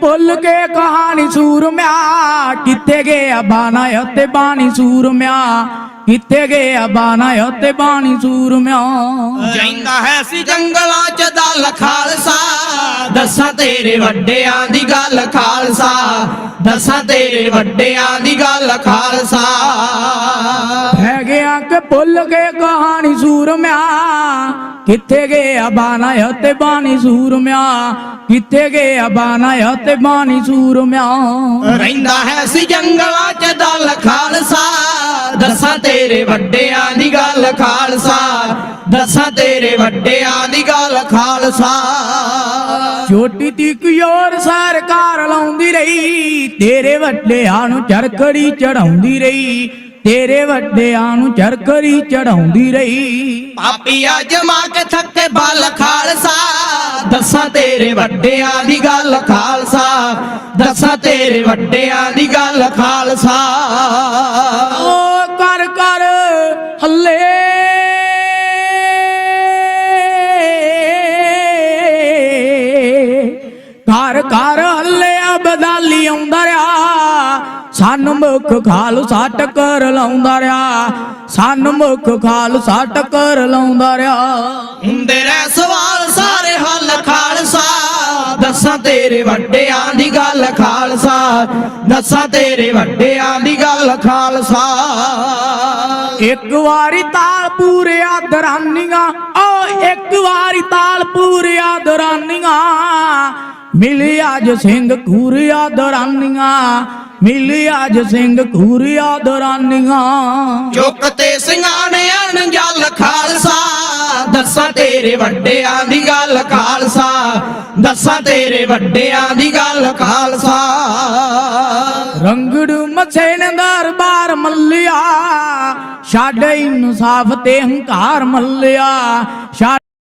ਭੁੱਲ ਕੇ ਕਹਾਣੀ ਸੂਰਮਿਆ, ਕਿੱਥੇ ਗਿਆ ਬਾਣਾ ਅਤੇ ਬਾਣੀ ਸੂਰਮਿਆ? ਕਿੱਥੇ ਗਿਆ ਬਾਣਾ ਅਤੇ ਬਾਣੀ ਸੂਰਮਿਆ? ਜਾਂਦਾ ਹੈ ਸੀ ਜੰਗਲਾਂ ਚ ਦਲ ਖਾਲਸਾ, ਦੱਸਾਂ ਤੇਰੇ ਵੱਡਿਆਂ ਦੀ ਗੱਲ ਖਾਲਸਾ, ਦੱਸਾਂ ਤੇਰੇ ਵੱਡਿਆਂ ਦੀ ਗੱਲ ਖਾਲਸਾ। ਕਿੱਥੇ ਗਿਆ ਬਾਣਾ ਅਤੇ ਬਾਣੀ ਸੂਰਮਿਆ? ਕਿੱਥੇ ਗਿਆ ਬਾਣਾ ਅਤੇ ਬਾਣੀ ਸੂਰਮਿਆ? ਰਹਿੰਦਾ ਹੈ ਸੀ ਜੰਗਲਾਂ ਚ ਦਲ ਖਾਲਸਾ। ਦੱਸਾਂ ਤੇਰੇ ਵੱਡਿਆਂ ਦੀ ਗੱਲ ਖਾਲਸਾ। ਦੱਸਾਂ ਤੇਰੇ ਵੱਡਿਆਂ ਦੀ ਗੱਲ ਖਾਲਸਾ। ਛੋਟੀ ਤੀ ਕਿਉਰ ਸਰਕਾਰ ਲਾਉਂਦੀ ਰਹੀ। ਤੇਰੇ ਵੱਡਿਆਂ ਨੂੰ ਚਰਕੜੀ ਚੜਾਉਂਦੀ ਰਹੀ। ਤੇਰੇ ਵੱਡਿਆਂ ਨੂੰ ਚਰਕੜੀ ਚੜਾਉਂਦੀ ਰਹੀ। ਪਾਪੀਆ ਜਮਾ ਕੇ ਥੱਕੇ ਬਲ ਖਾਲਸਾ। ਦੱਸਾਂ ਤੇਰੇ ਵੱਡਿਆਂ ਦੀ ਗੱਲ ਖਾਲਸਾ। ਦੱਸਾਂ ਤੇਰੇ ਵੱਡਿਆਂ ਦੀ ਗੱਲ ਖਾਲਸਾ। ਓ ਕਰ ਕਰ ਹੱਲੇ। ਘਰ ਘਰ ਹੱਲੇ ਅਬਦਾਲੀ ਆਉਂਦਾ ਰਿਹਾ। ਸਨ ਮੁਖ ਖਾਲਸਾ ਟੱਕਰ ਲਾਉਂਦਾ ਰਿਹਾ। ਸਨ ਮੁਖ ਖਾਲਸਾ ਟੱਕਰ ਲਾਉਂਦਾ ਰਿਹਾ। ਹੁੰਦੇ ਰਹਿ ਸਵਾਲ ਸਾਰੇ ਹੱਲ ਖਾਲਸਾ। ਦੱਸਾਂ ਤੇਰੇ ਵੱਡਿਆਂ ਦੀ ਗੱਲ ਖਾਲਸਾ। ਦੱਸਾਂ ਤੇਰੇ ਵੱਡਿਆਂ ਦੀ ਗੱਲ ਖਾਲਸਾ। ਇੱਕ ਵਾਰੀ ਤਾਲ ਪੂਰਿਆ ਦਰਾਨੀਆਂ ਓ ਇੱਕ ਵਾਰੀ ਤਾਲ ਪੂਰਿਆ ਦਰਾਨੀਆਂ। ਮਿਲਿਆ ਜ ਸਿੰਘ ਕੂਰਿਆ ਦਰਾਨੀਆਂ। ਮਿਲਿਆ ਜ ਸਿੰਘ ਕੂਰਿਆ ਦਰਾਨੀਆਂ। ਚੁੱਕ ਤੇ ਸਿੰਘਾਂ ਨੇ ਅਣਜਲ ਖਾਲਸਾ। ਦੱਸਾਂ ਤੇਰੇ ਵੱਡਿਆਂ ਦੀ ਗੱਲ ਖਾਲਸਾ। ਦੱਸਾਂ ਤੇਰੇ ਵੱਡਿਆਂ ਦੀ ਗੱਲ ਖਾਲਸਾ। ਰੰਗੜ ਮਛੇ ਨੇ ਦਰਬਾਰ ਮੱਲਿਆ। ਛੱਡ ਇਨਸਾਫ ਤੇ ਹੰਕਾਰ ਮੱਲਿਆ।